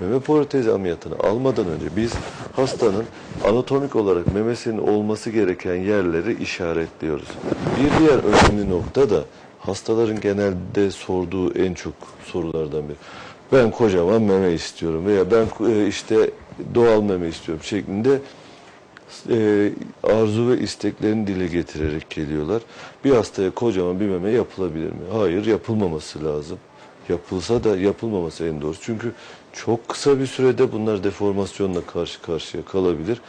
Meme protezi ameliyatını almadan önce biz hastanın anatomik olarak memesinin olması gereken yerleri işaretliyoruz. Bir diğer önemli nokta da hastaların genelde sorduğu en çok sorulardan biri. Ben kocaman meme istiyorum veya ben e, işte doğal meme istiyorum şeklinde e, arzu ve isteklerini dile getirerek geliyorlar. Bir hastaya kocaman bir meme yapılabilir mi? Hayır, yapılmaması lazım. Yapılsa da yapılmaması en doğrusu. Çünkü çok kısa bir sürede bunlar deformasyonla karşı karşıya kalabilir.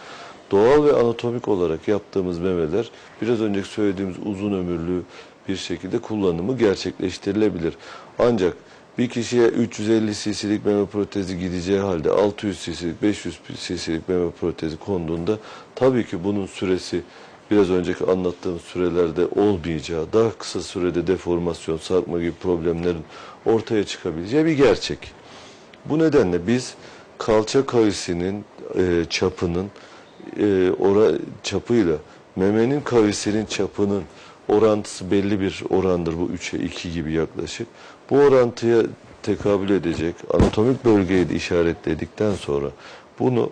Doğal ve anatomik olarak yaptığımız memeler biraz önceki söylediğimiz uzun ömürlü bir şekilde kullanımı gerçekleştirilebilir. Ancak bir kişiye 350 cc'lik meme protezi gideceği halde 600 cc'lik 500 cc'lik meme protezi konduğunda tabii ki bunun süresi biraz önceki anlattığım sürelerde olmayacağı, daha kısa sürede deformasyon, sarkma gibi problemlerin ortaya çıkabileceği bir gerçek. Bu nedenle biz kalça kavisinin e, çapının e, ora, çapıyla memenin kavisinin çapının orantısı belli bir orandır. Bu 3'e 2 gibi yaklaşık. Bu orantıya tekabül edecek anatomik bölgeyi de işaretledikten sonra bunu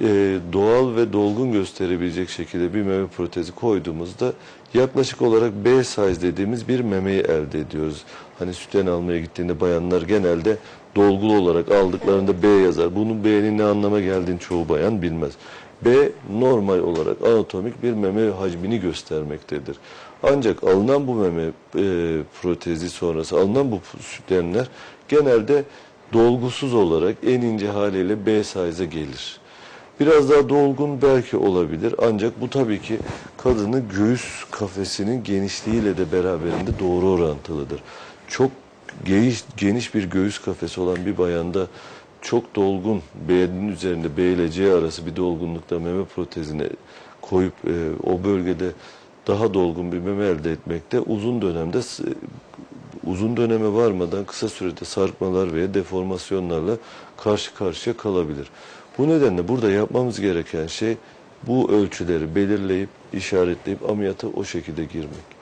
e, doğal ve dolgun gösterebilecek şekilde bir meme protezi koyduğumuzda yaklaşık olarak B size dediğimiz bir memeyi elde ediyoruz. Hani sütten almaya gittiğinde bayanlar genelde dolgulu olarak aldıklarında B yazar. Bunun B'nin ne anlama geldiğini çoğu bayan bilmez. B normal olarak anatomik bir meme hacmini göstermektedir. Ancak alınan bu meme e, protezi sonrası alınan bu sütyenler genelde dolgusuz olarak en ince haliyle B size'a gelir. Biraz daha dolgun belki olabilir ancak bu tabii ki kadının göğüs kafesinin genişliğiyle de beraberinde doğru orantılıdır. Çok geniş, geniş bir göğüs kafesi olan bir bayanda çok dolgun B'nin üzerinde B ile C arası bir dolgunlukta meme protezine koyup e, o bölgede daha dolgun bir meme elde etmekte uzun dönemde uzun döneme varmadan kısa sürede sarkmalar veya deformasyonlarla karşı karşıya kalabilir. Bu nedenle burada yapmamız gereken şey bu ölçüleri belirleyip işaretleyip ameliyata o şekilde girmek.